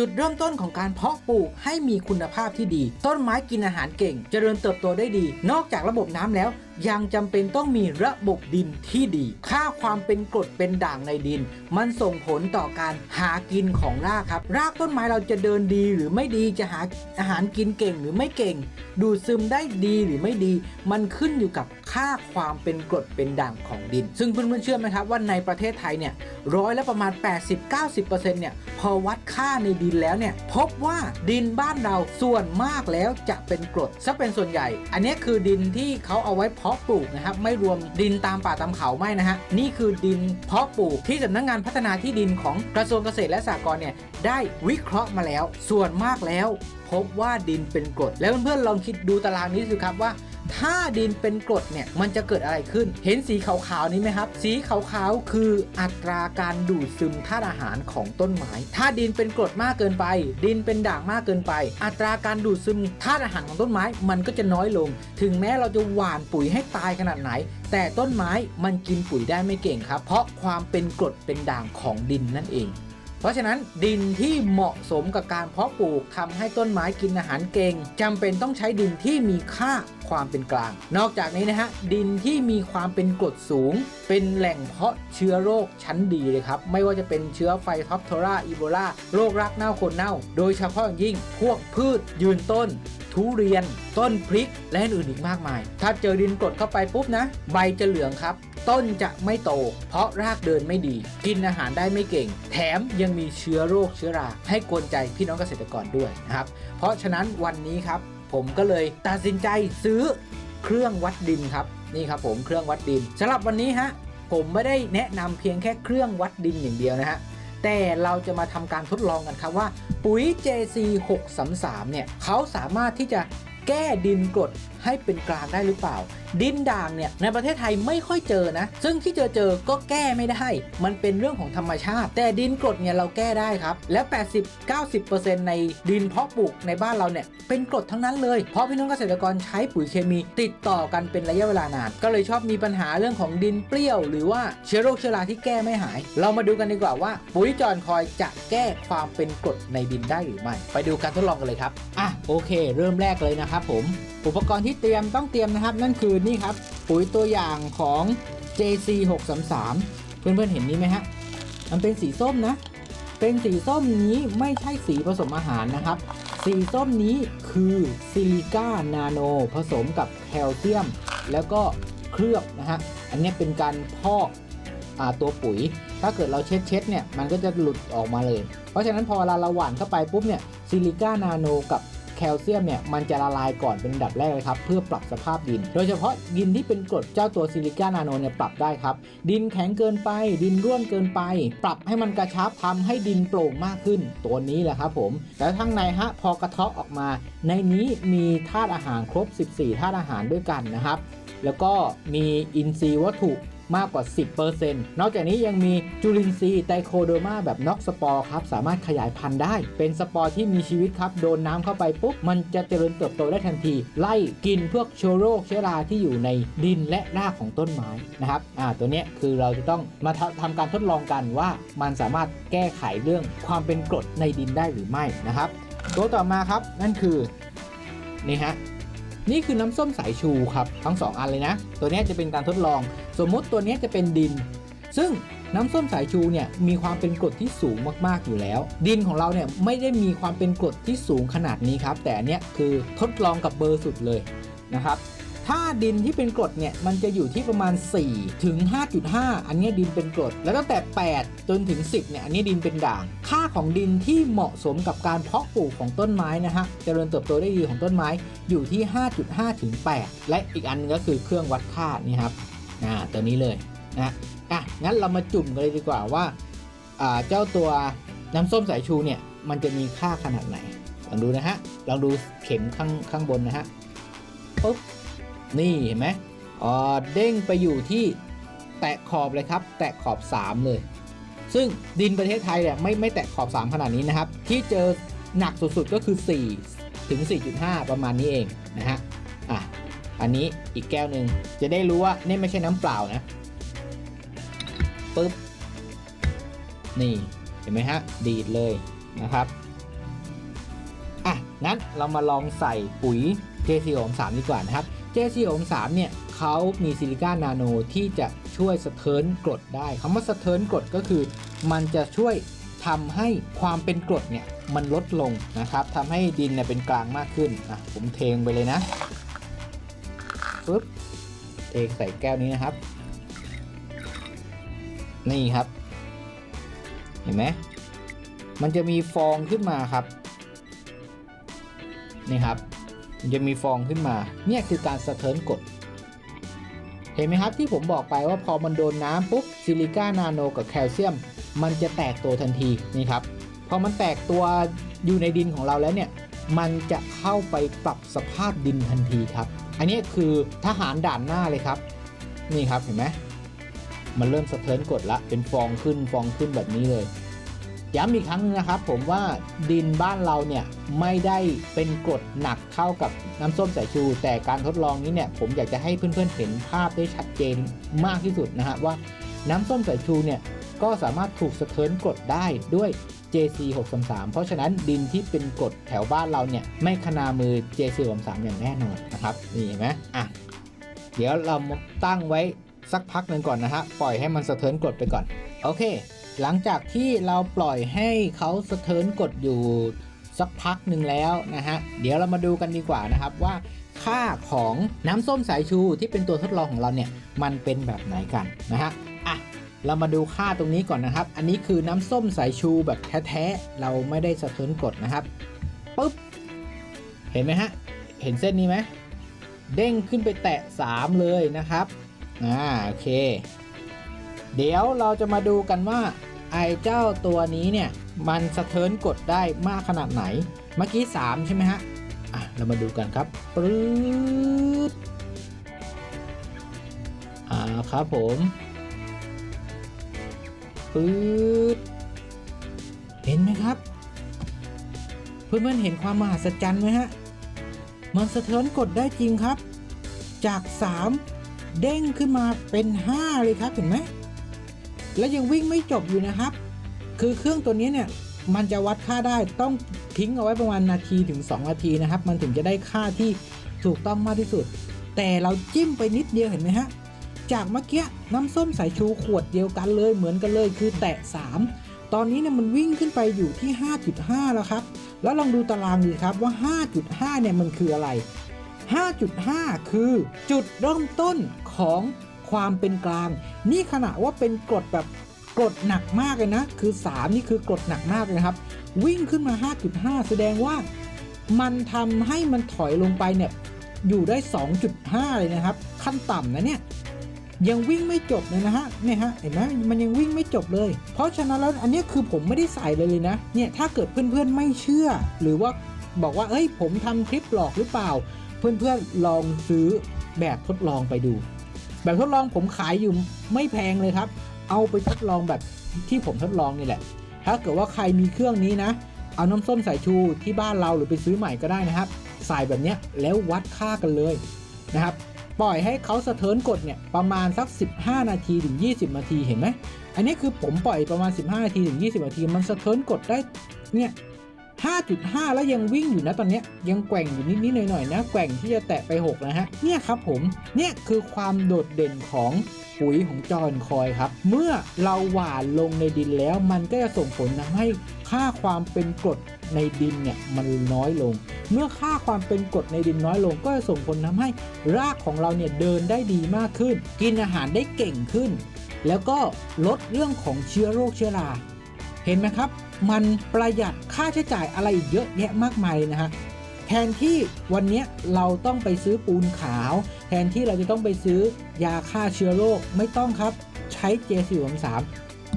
จุดเริ่มต้นของการเพาะปลูกให้มีคุณภาพที่ดี ต้นไม้กินอาหารเก่ง เจริญเติบโตได้ดี นอกจากระบบน้ำแล้ว ยังจำเป็นต้องมีระบบดินที่ดี ค่าความเป็นกรดเป็นด่างในดิน มันส่งผลต่อการหากินของรากครับ รากต้นไม้เราจะเดินดีหรือไม่ดีจะหาอาหารกินเก่งหรือไม่เก่ง ดูดซึมได้ดีหรือไม่ดี มันขึ้นอยู่กับค่าความเป็นกรดเป็นด่างของดิน ซึ่งเพื่อนๆเชื่อไหมครับว่าในประเทศไทยเนี่ยร้อยละประมาณ 80-90%เนี่ยพอวัดค่าในดินแล้วเนี่ยพบว่าดินบ้านเราส่วนมากแล้วจะเป็นกรดซะเป็นส่วนใหญ่ อันนี้คือดินที่เขาเอาไว้เพาาะปลูกนะครับไม่รวมดินตามป่าตามเขาไม่นะฮะนี่คือดินเพาะปลูกที่สำนักงานพัฒนาที่ดินของกระทรวงเกษตรและสหกรณ์เนี่ยได้วิเคราะห์มาแล้ว ส่วนมากแล้ว พบว่าดินเป็นกรดแล้วเพื่อนๆลองคิดดูตารางนี้สิครับว่า ถ้าดินเป็นกรดเนี่ยมันจะเกิดอะไรขึ้น เห็นสีขาวๆนี้ไหมครับ สีขาวๆคืออัตราการดูดซึมธาตุอาหารของต้นไม้ ถ้าดินเป็นกรดมากเกินไป ดินเป็นด่างมากเกินไป อัตราการดูดซึมธาตุอาหารของต้นไม้มันก็จะน้อยลง ถึงแม้เราจะหว่านปุ๋ยให้ตายขนาดไหน แต่ต้นไม้มันกินปุ๋ยได้ไม่เก่งครับ เพราะความเป็นกรดเป็นด่างของดินนั่นเอง เพราะฉะนั้นดินที่เหมาะสมกับการเพาะปลูกทำให้ต้นไม้กินอาหารเก่งจำเป็นต้องใช้ดินที่มีค่าความเป็นกลาง นอกจากนี้นะฮะดินที่มีความเป็นกรดสูง เป็นแหล่งเพาะเชื้อโรคชั้นดีเลยครับ ไม่ว่าจะเป็นเชื้อไฟท็อปโทราอีโบลาโรครักเน่าโคนเน่า โดยเฉพาะอย่างยิ่งพวกพืชยืนต้น ทุเรียน ต้นพริกและอื่นอีกมากมาย ถ้าเจอดินกรดเข้าไปปุ๊บนะ ใบจะเหลืองครับ ต้นจะไม่โต เพราะรากเดินไม่ดี กินอาหารได้ไม่เก่ง แถมยังมีเชื้อโรคเชื้อรา ให้กวนใจพี่น้องเกษตรกรด้วยนะครับ เพราะฉะนั้นวันนี้ครับ ผมก็เลยตัดสินใจซื้อเครื่องวัดดินครับนี่ครับผมเครื่องวัดดินสำหรับวันนี้ฮะผมไม่ได้แนะนำเพียงแค่เครื่องวัดดินอย่างเดียวนะฮะแต่เราจะมาทำการทดลองกันครับว่าปุ๋ย JC 633เนี่ยเขาสามารถที่จะแก้ดินกรดให้เป็นกลางได้หรือเปล่า ดินด่างเนี่ยในประเทศไทยไม่ค่อยเจอนะ ซึ่งที่เจอเจอก็แก้ไม่ได้ มันเป็นเรื่องของธรรมชาติ แต่ดินกรดเนี่ยเราแก้ได้ครับ แล้ว80-90%ในดินเพาะปลูกในบ้านเราเนี่ยเป็นกรดทั้งนั้นเลย เพราะพี่น้องเกษตรกรใช้ปุ๋ยเคมีติดต่อกันเป็นระยะเวลานาน ก็เลยชอบมีปัญหาเรื่องของดินเปรี้ยว หรือว่าเชื้อโรคเชื้อราที่แก้ไม่หาย เรามาดูกันดีกว่าว่า ปุ๋ยจอนคอยจะแก้ความเป็นกรดในดินได้หรือไม่ ไปดูการทดลองกันเลยครับ อะโอเค เริ่มแรกเลยนะครับผม อุปกรณ์ที่ที่เตรียมต้องเตรียมนะครับ นั่นคือนี่ครับ ปุ๋ยตัวอย่างของ JC 633เพื่อนๆเห็นนี้ไหมฮะ มันเป็นสีส้มนะ เป็นสีส้มนี้ไม่ใช่สีผสมอาหารนะครับ สีส้มนี้คือซิลิก้านาโน ผสมกับแคลเซียม แล้วก็เคลือบนะฮะ อันนี้เป็นการพอกอตัวปุ๋ย ถ้าเกิดเราเช็ดเช็ดเนี่ย มันก็จะหลุดออกมาเลย เพราะฉะนั้นพอเราเราหว่านเข้าไปปุ๊บเนี่ยซิลิก้านาโนกับ แคลเซียมเนี่ยมันจะละลายก่อนเป็นอันดับแรกเลยครับเพื่อปรับสภาพดิน โดยเฉพาะดินที่เป็นกรดเจ้าตัวซิลิก้านาโนเนี่ยปรับได้ครับ ดินแข็งเกินไป ดินร่วนเกินไป ปรับให้มันกระชับทำให้ดินโปร่งมากขึ้น ตัวนี้แหละครับผมแล้วข้างในฮะพอกระเทาะออกมา ในนี้มีธาตุอาหารครบ 14ธาตุอาหารด้วยกันนะครับแล้วก็มีอินทรีย์วัตถุ มากกว่า 10%นอกจากนี้ยังมีจุลินทรีย์ไตโคโดมาแบบน็อกสปอร์ครับสามารถขยายพันธุ์ได้ เป็นสปอร์ที่มีชีวิตครับโดนน้ำเข้าไปปุ๊บมันจะเจริญเติบโตได้ทันที ไล่กินพวกเชื้อโรคเชื้อราที่อยู่ในดินและรากของต้นไม้นะครับอ่าตัวเนี้ยคือเราจะต้องมาทำทำการทดลองกันว่ามันสามารถแก้ไขเรื่องความเป็นกรดในดินได้หรือไม่นะครับ ตัวต่อมาครับนั่นคือนี่ฮะ นี่คือน้ำส้มสายชูครับทั้ง 2 อันเลยนะ ตัวนี้จะเป็นการทดลอง สมมุติตัวนี้จะเป็นดิน ซึ่งน้ำส้มสายชูเนี่ยมีความเป็นกรดที่สูงมากๆอยู่แล้ว ดินของเราเนี่ยไม่ได้มีความเป็นกรดที่สูงขนาดนี้ครับ แต่อันเนี้ยคือทดลองกับเบอร์สุดเลยนะครับ ถ้าดินที่เป็นกรดเนี่ยมันจะอยู่ที่ประมาณ 4 ถึง 5.5 อันนี้ดินเป็นกรด แล้วตั้งแต่ 8 จนถึง 10เนี่ยอันนี้ดินเป็นด่าง ค่าของดินที่เหมาะสมกับการเพาะปลูกของต้นไม้นะฮะเจริญเติบโตได้ดีของต้นไม้อยู่ที่ 5.5 ถึง 8 และอีกอันนึงก็คือเครื่องวัดค่านี่ครับอ่าตัวนี้เลยนะอะงั้นเรามาจุ่มกันเลยดีกว่าว่าอ่าเจ้าตัวน้ำส้มสายชูเนี่ยมันจะมีค่าขนาดไหนลองดูนะฮะลองดูเข็มข้างข้างบนนะฮะปุ๊บ นี่เห็นไหมอ๋อเด้งไปอยู่ที่แตะขอบเลยครับ แตะขอบ 3 เลย ซึ่งดินประเทศไทยเนี่ยไม่ไม่แตะขอบ 3 ขนาดนี้นะครับ ที่เจอหนักสุดๆก็คือ 4 ถึง 4.5 ประมาณนี้เองนะฮะอะอันนี้อีกแก้วหนึ่งจะได้รู้ว่านี่ไม่ใช่น้ำเปล่านะปึ๊บนี่เห็นไหมฮะดีดเลยนะครับอะงั้นเรามาลองใส่ปุ๋ย JC 3ดีกว่านะครับ JC 3เนี่ยเขามีซิลิก้านาโนที่จะช่วยสะเทินกรดได้คำว่าสะเทินกรดก็คือ มันจะช่วยทำให้ความเป็นกรดเนี่ยมันลดลงนะครับทำให้ดินเนี่ยเป็นกลางมากขึ้นอะผมเทงไปเลยนะปึ๊บเทใส่แก้วนี้นะครับ นี่ครับ เห็นไหมมันจะมีฟองขึ้นมาครับ นี่ครับ จะมีฟองขึ้นมา เนี่ยคือการสะเทินกด เห็นไหมครับที่ผมบอกไปว่าพอมันโดนน้ำปุ๊บซิลิก้านาโนกับแคลเซียม มันจะแตกตัวทันทีนี่ครับพอมันแตกตัวอยู่ในดินของเราแล้วเนี่ยมันจะเข้าไปปรับสภาพดินทันทีครับ อันนี้คือทหารด่านหน้าเลยครับ นี่ครับเห็นไหมมันเริ่มสะเทินกดละเป็นฟองขึ้นฟองขึ้นแบบนี้เลย ย้ำอีกครั้งนึงนะครับผมว่าดินบ้านเราเนี่ยไม่ได้เป็นกรดหนักเท่ากับน้ำส้มสายชู แต่การทดลองนี้เนี่ยผมอยากจะให้เพื่อนๆเห็นภาพได้ชัดเจนมากที่สุดนะฮะว่าน้ำส้มสายชูเนี่ยก็สามารถถูกสะเทินกรดได้ด้วย JC 633 เพราะฉะนั้นดินที่เป็นกรดแถวบ้านเราเนี่ยไม่ขนามือ JC 633 อย่างแน่นอนนะครับนี่เห็นไหมอะเดี๋ยวเราตั้งไว้สักพักหนึ่งก่อนนะฮะปล่อยให้มันสะเทินกรดไปก่อนโอเค หลังจากที่เราปล่อยให้เขาสะเทินกดอยู่สักพักหนึ่งแล้วนะฮะ เดี๋ยวเรามาดูกันดีกว่านะครับว่าค่าของน้ำส้มสายชูที่เป็นตัวทดลองของเราเนี่ย มันเป็นแบบไหนกันนะฮะอะเรามาดูค่าตรงนี้ก่อนนะครับ อันนี้คือน้ำส้มสายชูแบบแท้ๆ เราไม่ได้สะเทินกดนะครับปุ๊บ เห็นไหมฮะ เห็นเส้นนี้ไหมเด้งขึ้นไปแตะ 3 เลยนะครับ อ่า โอเค เดี๋ยวเราจะมาดูกันว่า ไอเจ้าตัวนี้เนี่ยมันสะเทินกดได้มากขนาดไหน เมื่อกี้ 3 ใช่ไหมฮะ อะ เรามาดูกันครับปื๊ดอ่าครับผมปื๊ดเห็นไหมครับ เพื่อนๆเห็นความมหัศจรรย์ไหมฮะ มันสะเทินกดได้จริงครับ จาก 3 เด้งขึ้นมาเป็น 5 เลยครับเห็นไหม แล้วยังวิ่งไม่จบอยู่นะครับ คือเครื่องตัวนี้เนี่ยมันจะวัดค่าได้ต้องทิ้งเอาไว้ประมาณนาทีถึง 2 นาทีนะครับ มันถึงจะได้ค่าที่ถูกต้องมากที่สุด แต่เราจิ้มไปนิดเดียวเห็นไหมฮะ จากเมื่อกี้น้ำส้มสายชูขวดเดียวกันเลยเหมือนกันเลยคือแตะ 3 ตอนนี้เนี่ยมันวิ่งขึ้นไปอยู่ที่ 5.5 แล้วครับ แล้วลองดูตารางดีครับว่า 5.5 เนี่ยมันคืออะไร 5.5 คือจุดเริ่มต้นของ ความเป็นกลาง นี่ขณะว่าเป็นกรดแบบกรดหนักมากเลยนะ คือ 3 นี่คือกรดหนักมากเลยนะครับ วิ่งขึ้นมา 5.5 แสดงว่ามันทำให้มันถอยลงไปเนี่ยอยู่ได้ 2.5 เลยนะครับ ขั้นต่ำนะเนี่ยยังวิ่งไม่จบเลยนะฮะเนี่ยฮะเห็นไหมมันยังวิ่งไม่จบเลย เพราะฉะนั้นแล้วอันนี้คือผมไม่ได้ใส่เลยเลยนะเนี่ยถ้าเกิดเพื่อนๆไม่เชื่อ หรือว่าบอกว่าเอ้ยผมทำคลิปหลอกหรือเปล่า เพื่อนๆลองซื้อแบบทดลองไปดู แบบทดลองผมขายอยู่ไม่แพงเลยครับ เอาไปทดลองแบบที่ผมทดลองนี่แหละ ถ้าเกิดว่าใครมีเครื่องนี้นะ เอาน้ำส้มสายชูที่บ้านเราหรือไปซื้อใหม่ก็ได้นะครับ ใส่แบบนี้แล้ววัดค่ากันเลยนะครับ ปล่อยให้เขาสะเทินกดเนี่ยประมาณสัก 15 นาทีถึง 20 นาทีเห็นไหม อันนี้คือผมปล่อยประมาณ 15 นาทีถึง 20 นาที มันสะเทินกดได้เนี่ย 5.5 แล้วยังวิ่งอยู่นะตอนนี้ยยังแกว่งอยู่นิดๆหน่อยๆนะแกว่งที่จะแตะไป 6 นะฮะเนี่ยครับผมเนี่ยคือความโดดเด่นของปุ๋ยของจอนคอยครับ เมื่อเราหว่านลงในดินแล้ว มันก็จะส่งผลทำให้ค่าความเป็นกรดในดินเนี่ยมันน้อยลง เมื่อค่าความเป็นกรดในดินน้อยลง ก็จะส่งผลทำให้รากของเราเนี่ยเดินได้ดีมากขึ้น กินอาหารได้เก่งขึ้น แล้วก็ลดเรื่องของเชื้อโรคเชื้อรา เห็นไหมครับ มันประหยัดค่าใช้จ่ายอะไรอีกเยอะแยะมากมายนะฮะแทนที่วันนี้เราต้องไปซื้อปูนขาว แทนที่เราจะต้องไปซื้อยาฆ่าเชื้อโรคไม่ต้องครับ ใช้เจสีสาม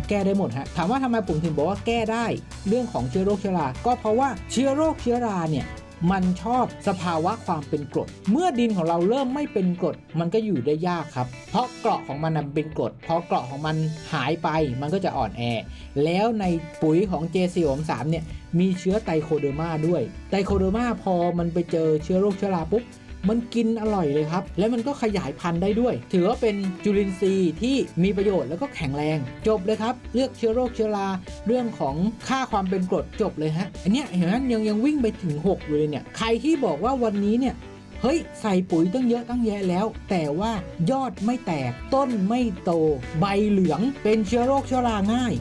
แก้ได้หมดฮะถามว่าทำไมผมถึงบอกว่าแก้ได้ เรื่องของเชื้อโรคเชื้อรา ก็เพราะว่าเชื้อโรคเชื้อราเนี่ย มันชอบสภาวะความเป็นกรด เมื่อดินของเราเริ่มไม่เป็นกรด มันก็อยู่ได้ยากครับ เพราะเกราะของมันนะเป็นกรดพอเกราะของมันหายไป มันก็จะอ่อนแอ แล้วในปุ๋ยของ J4 3เนี่ย มีเชื้อไตโคเดอร์มาด้วย ไตโคเดอร์มาพอมันไปเจอเชื้อโรคเชื้อราปุ๊บ มันกินอร่อยเลยครับ และมันก็ขยายพันธุ์ได้ด้วย ถือว่าเป็นจุลินทรีย์ที่มีประโยชน์แล้วก็แข็งแรง จบเลยครับ เลือกเชื้อโรคเชื้อราเรื่องของค่าความเป็นกรดจบเลยฮะ อันเนี้ยเห็นไหมยังยังวิ่งไปถึง 6 อยู่เลยเนี่ย ใครที่บอกว่าวันนี้เนี่ยเฮ้ย ใส่ปุ๋ยตั้งเยอะตั้งแยะแล้ว แต่ว่ายอดไม่แตกต้นไม่โต ใบเหลืองเป็นเชื้อโรคเชื้อราง่าย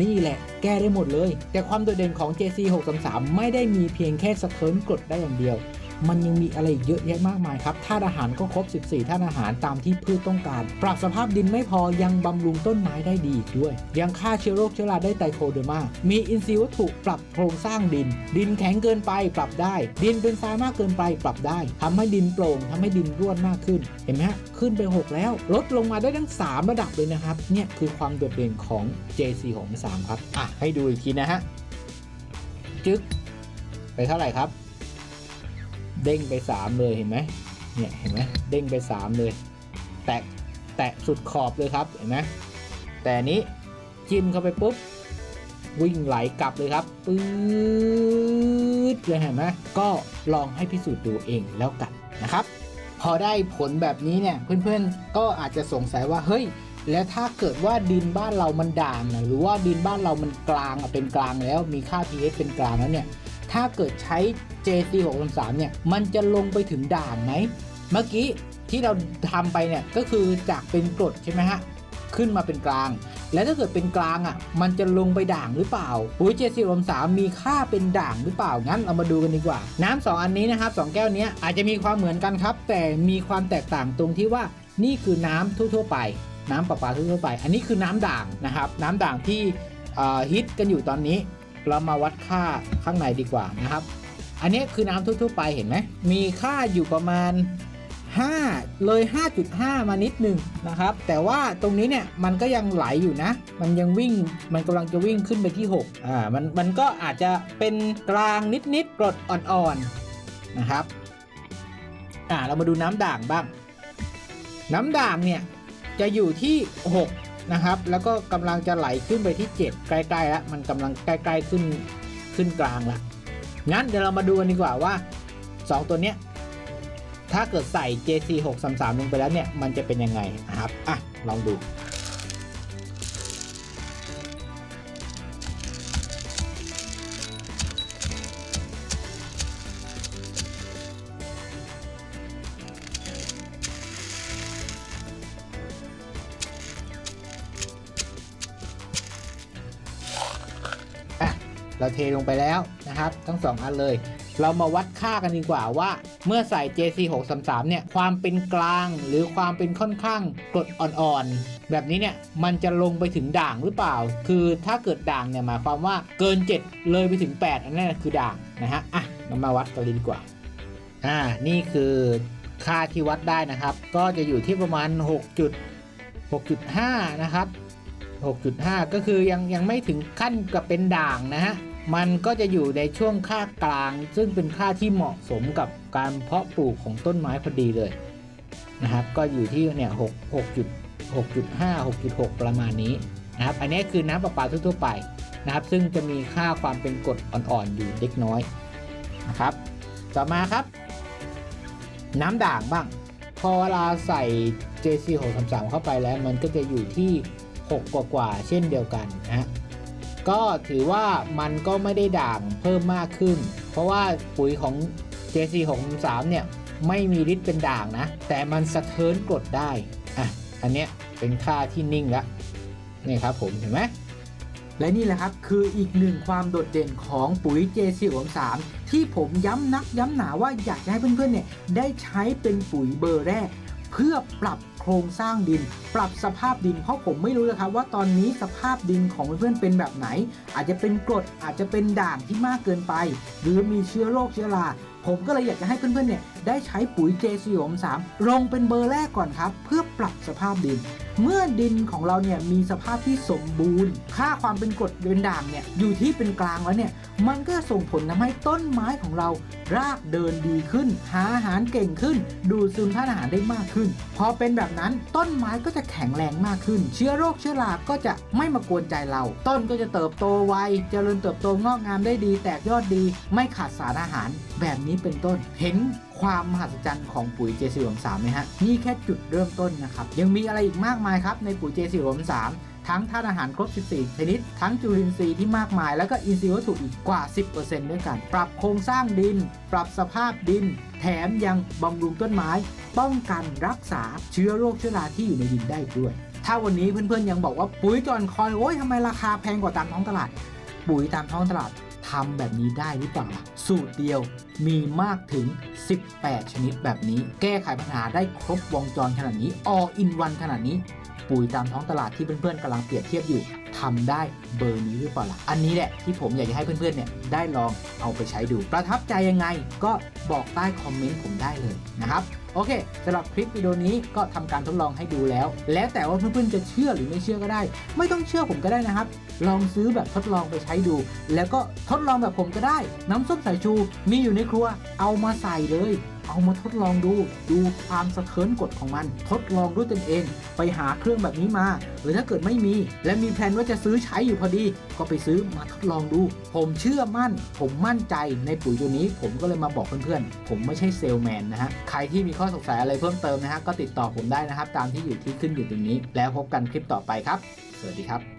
นี่แหละแก้ได้หมดเลย แต่ความโดดเด่นของ JC 633ไม่ได้มีเพียงแค่สะเทินกรดได้อย่างเดียว มันยังมีอะไรอีกเยอะแยะมากมายครับธาตุอาหารก็ครบ 14ธาตุอาหารตามที่พืชต้องการ ปรับสภาพดินไม่พอยังบำรุงต้นไม้ได้ดีอีกด้วย ยังฆ่าเชื้อโรคเชื้อราได้ไตรโคเดอร์มา มีอินทรีย์วัตถุปรับโครงสร้างดิน ดินแข็งเกินไปปรับได้ ดินเป็นทรายมากเกินไปปรับได้ทำให้ดินโปร่งทำให้ดินร่วนมากขึ้น เห็นไหมฮะ ขึ้นไป 6 แล้ว ลดลงมาได้ทั้ง 3 ระดับเลยนะครับ เนี่ยคือความโดดเด่นของ JC 6 3ครับ อะ ให้ดูอีกทีนะฮะ จึ๊ก ไปเท่าไหร่ครับ เด้งไป 3 เลยเห็นไหมเนี่ยเห็นไหมเด้งไป 3 เลย แตะแตะสุดขอบเลยครับเห็นไหมแต่นี้จิ้มเข้าไปปุ๊บวิ่งไหลกลับเลยครับปื๊ดเลยเห็นไหมก็ลองให้พิสูจน์ดูเองแล้วกันนะครับ พอได้ผลแบบนี้เนี่ยเพื่อนๆก็อาจจะสงสัยว่าเฮ้ยแล้วถ้าเกิดว่าดินบ้านเรามันด่างนะหรือว่าดินบ้านเรามันกลางเป็นกลางแล้วมีค่า pH เป็นกลางแล้วเนี่ย ถ้าเกิดใช้ JC 6 3เนี่ย มันจะลงไปถึงด่างไหม เมื่อกี้ที่เราทำไปเนี่ย ก็คือจากเป็นกรดใช่ไหมฮะ ขึ้นมาเป็นกลาง แล้วถ้าเกิดเป็นกลางอะ มันจะลงไปด่างหรือเปล่าปุ๋ย JC 6 3มีค่าเป็นด่างหรือเปล่า งั้นเรามาดูกันดีกว่า น้ำสองอันนี้นะครับสองแก้วนี้อาจจะมีความเหมือนกันครับ แต่มีความแตกต่างตรงที่ว่านี่คือน้ำทั่วๆไป น้ำประปาทั่วๆไป อันนี้คือน้ำด่างนะครับ น้ำด่างที่ฮิตกันอยู่ตอนนี้ เรามาวัดค่าข้างในดีกว่านะครับ อันนี้คือน้ำทั่วๆไปเห็นไหม มีค่าอยู่ประมาณ 5 เลย 5.5 มานิดหนึ่งนะครับ แต่ว่าตรงนี้เนี่ยมันก็ยังไหลอยู่นะ มันยังวิ่ง มันกำลังจะวิ่งขึ้นไปที่ 6 อ่า มัน มันก็อาจจะเป็นกลางนิดๆกรดอ่อนๆนะครับ อ่า เรามาดูน้ำด่างบ้าง น้ำด่างเนี่ยจะอยู่ที่ 6 นะครับ แล้วก็กำลังจะไหลขึ้นไปที่ 7 ใกล้ๆแล้วมันกำลังใกล้ๆขึ้นขึ้นกลางละงั้นเดี๋ยวเรามาดูกันดีกว่าว่า 2 ตัวเนี้ยถ้าเกิดใส่ JC 6 3 3ลงไปแล้วเนี่ย มันจะเป็นยังไงนะครับ อะ ลองดู เราเทลงไปแล้วนะครับ ทั้ง 2 อันเลย เรามาวัดค่ากันดีกว่าว่า เมื่อใส่ JC 6 3 3 เนี่ยความเป็นกลางหรือความเป็นค่อนข้างกรดอ่อนๆ แบบนี้เนี่ยมันจะลงไปถึงด่างหรือเปล่า คือถ้าเกิดด่างเนี่ยหมายความว่าเกิน 7 เลยไปถึง 8 อันนั้นคือด่างนะฮะอะเรามาวัดกันเลยดีกว่าอ่านี่คือค่าที่วัดได้นะครับ ก็จะอยู่ที่ประมาณ6จุด6.5 นะครับ 6.5 ก็คือยังยังไม่ถึงขั้นกับเป็นด่างนะฮะ มันก็จะอยู่ในช่วงค่ากลาง ซึ่งเป็นค่าที่เหมาะสมกับการเพาะปลูกของต้นไม้พอดีเลยนะครับ ก็อยู่ที่เนี่ย6 6 6.5 6.6 ประมาณนี้นะครับ อันนี้คือน้ำประปาทั่วๆไปนะครับ ซึ่งจะมีค่าความเป็นกรดอ่อนๆอยู่เล็กน้อยนะครับ ต่อมาครับ น้ำด่างบ้าง พอเวลาใส่ JC 633เข้าไปแล้วมันก็จะอยู่ที่ 6 กว่ากว่าๆเช่นเดียวกันนะฮะก็ถือว่ามันก็ไม่ได้ด่างเพิ่มมากขึ้น เพราะว่าปุ๋ยของ JC 633 เนี่ยไม่มีฤทธิ์เป็นด่างนะ แต่มันสะเทินกรดได้ อะ อันเนี้ยเป็นค่าที่นิ่งละนี่ครับผมเห็นไหมและนี่แหละครับคืออีกหนึ่งความโดดเด่นของปุ๋ย JC 3ที่ผมย้ำนักย้ำหนาว่าอยากจะให้เพื่อนๆเนี่ยได้ใช้เป็นปุ๋ยเบอร์แรก เพื่อปรับโครงสร้างดิน ปรับสภาพดิน เพราะผมไม่รู้เลยครับว่าตอนนี้สภาพดินของเพื่อนๆเป็นแบบไหน อาจจะเป็นกรดอาจจะเป็นด่างที่มากเกินไป หรือมีเชื้อโรคเชื้อราผมก็เลยอยากจะให้เพื่อนๆเนี่ยได้ใช้ปุ๋ย JC 3ลงเป็นเบอร์แรกก่อนครับ เพื่อปรับสภาพดิน เมื่อดินของเราเนี่ยมีสภาพที่สมบูรณ์ ค่าความเป็นกรดเป็นด่างเนี่ยอยู่ที่เป็นกลางแล้วเนี่ยมันก็ส่งผลทำให้ต้นไม้ของเรารากเดินดีขึ้น หาอาหารเก่งขึ้น ดูดซึมธาตุอาหารได้มากขึ้น พอเป็นแบบนั้นต้นไม้ก็จะแข็งแรงมากขึ้น เชื้อโรคเชื้อราก็จะไม่มากวนใจเรา ต้นก็จะเติบโตไวเจริญเติบโตงอกงามได้ดี แตกยอดดี ไม่ขาดสารอาหารแบบนี้นี้เป็นต้นเห็น ความมหัศจรรย์ของปุ๋ย J4 3ไหมฮะนี่แค่จุดเริ่มต้นนะครับยังมีอะไรอีกมากมายครับในปุ๋ย J4 3ทั้งธาตุอาหารครบ 14 ชนิด ทั้งจุลินทรีย์ที่มากมาย แล้วก็อินทรีย์วัตถุอีกกว่า 10%ด้วยกัน ปรับโครงสร้างดิน ปรับสภาพดิน แถมยังบำรุงต้นไม้ ป้องกันรักษาเชื้อโรคเชื้อราที่อยู่ในดินได้ด้วย ถ้าวันนี้เพื่อนๆยังบอกว่าปุ๋ยจอนคอย โอ้ยทำไมราคาแพงกว่าตามท้องตลาด ปุ๋ยตามท้องตลาด ทำแบบนี้ได้หรือเปล่าล่ะสูตรเดียวมีมากถึง 18 ชนิดแบบนี้ แก้ไขปัญหาได้ครบวงจรขนาดนี้ all in one ขนาดนี้ ปุ๋ยตามท้องตลาดที่เพื่อนๆกำลังเปรียบเทียบอยู่ทำได้เบอร์นี้หรือเปล่าล่ะ อันนี้แหละที่ผมอยากจะให้เพื่อนๆเนี่ยได้ลองเอาไปใช้ดู ประทับใจยังไงก็บอกใต้คอมเมนต์ผมได้เลยนะครับ โอเคสำหรับคลิปวิดีโอนี้ก็ทำการทดลองให้ดูแล้ว แล้วแต่ว่าเพื่อนๆจะเชื่อหรือไม่เชื่อก็ได้ ไม่ต้องเชื่อผมก็ได้นะครับ ลองซื้อแบบทดลองไปใช้ดู แล้วก็ทดลองแบบผมก็ได้ น้ำส้มสายชูมีอยู่ในครัวเอามาใส่เลย เอามาทดลองดู ดูความสะเทินกฎของมัน ทดลองด้วยตนเอง ไปหาเครื่องแบบนี้มา หรือถ้าเกิดไม่มี และมีแผนว่าจะซื้อใช้อยู่พอดี ก็ไปซื้อมาทดลองดู ผมเชื่อมั่น ผมมั่นใจในปุ๋ยตัวนี้ ผมก็เลยมาบอกเพื่อนๆ ผมไม่ใช่เซลแมนนะฮะ ใครที่มีข้อสงสัยอะไรเพิ่มเติมนะฮะ ก็ติดต่อผมได้นะครับ ตามที่อยู่ที่ขึ้นอยู่ตรงนี้ แล้วพบกันคลิปต่อไปครับ สวัสดีครับ